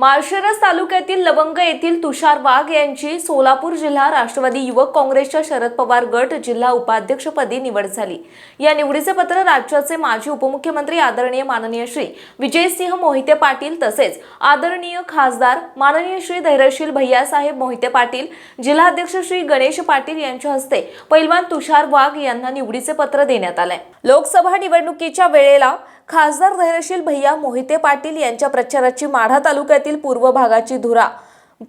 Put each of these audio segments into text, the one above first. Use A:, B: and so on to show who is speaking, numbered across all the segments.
A: माळशिरस तालुक्यातील लवंग येथील तुषार वाघ यांची सोलापूर जिल्हा राष्ट्रवादी युवक काँग्रेसच्या शरद पवार गट जिल्हा उपाध्यक्षपदी निवड झाली. या निवडीचे पत्र राज्याचे माजी उपमुख्यमंत्री आदरणीय माननीय श्री विजयसिंह मोहिते पाटील तसेच आदरणीय खासदार माननीय श्री धैर्यशील भैयासाहेब मोहिते पाटील जिल्हाध्यक्ष श्री गणेश पाटील यांच्या हस्ते पैलवान तुषार वाघ यांना निवडीचे पत्र देण्यात आलंय लोकसभा निवडणुकीच्या वेळेला खासदार धैर्यशील भैया मोहिते पाटील यांच्या प्रचाराची माढा तालुक्यातील पूर्व भागाची धुरा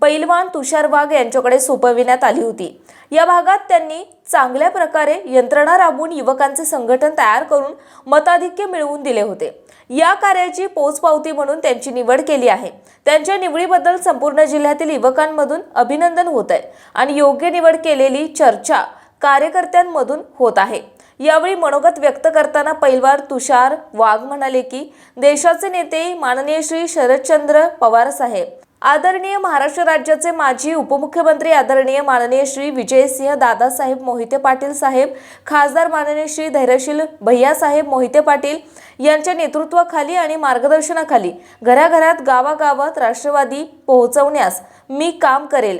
A: पैलवान तुषार वाघ यांच्याकडे सोपविण्यात आली होती. या भागात त्यांनी चांगल्या प्रकारे यंत्रणा राबवून युवकांचे संघटन तयार करून मताधिक्य मिळवून दिले होते. या कार्याची पोचपावती म्हणून त्यांची निवड केली आहे. त्यांच्या निवडीबद्दल संपूर्ण जिल्ह्यातील युवकांमधून अभिनंदन होत आहे आणि योग्य निवड केलेली चर्चा कार्यकर्त्यांमधून होत आहे. यावेळी मनोगत व्यक्त करताना पैलवार तुषार वाघ म्हणाले की देशाचे नेते माननीय श्री शरदचंद्र पवार साहेब आदरणीय महाराष्ट्र राज्याचे माजी उपमुख्यमंत्री आदरणीय माननीय श्री विजयसिंह दादासाहेब मोहिते पाटील साहेब खासदार माननीय श्री धैर्यशील भैयासाहेब मोहिते पाटील यांच्या नेतृत्वाखाली आणि मार्गदर्शनाखाली घराघरात गावागावात राष्ट्रवादी पोहोचवण्यास मी काम करेल.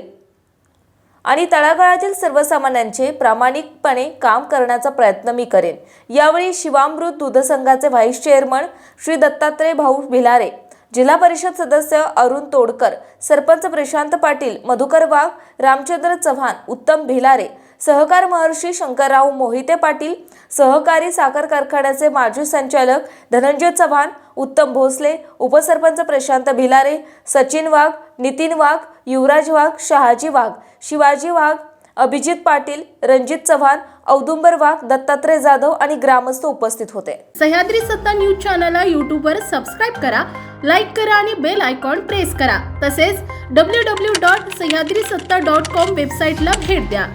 A: आणि तळागाळातील सर्वसामान्यांचे प्रामाणिकपणे काम करण्याचा प्रयत्न मी करेन. यावेळी शिवामृत दूध संघाचे व्हाईस चेअरमन श्री दत्तात्रय भाऊ भिलारे जिल्हा परिषद सदस्य अरुण तोडकर सरपंच प्रशांत पाटील मधुकर वाघ रामचंद्र चव्हाण उत्तम भिलारे सहकार महर्षी शंकरराव मोहिते पाटील सहकारी साखर कारखान्याचे माजी संचालक धनंजय चव्हाण उत्तम भोसले उपसरपंच प्रशांत भिलारे सचिन वाघ नितीन वाघ युवराज वाघ शहाजी वाघ शिवाजी वाघ अभिजित पाटील रणजित चव्हाण औदुंबर वाघ दत्तात्रय जाधव आणि ग्रामस्थ उपस्थित होते.
B: सह्याद्री सत्ता न्यूज चॅनलला यूट्यूबवर सबस्क्राईब करा लाईक करा आणि बेल आयकॉन प्रेस करा. तसेच डब्ल्यू डब्ल्यू डॉट सह्याद्री सत्ता डॉट कॉम वेबसाईटला भेट द्या.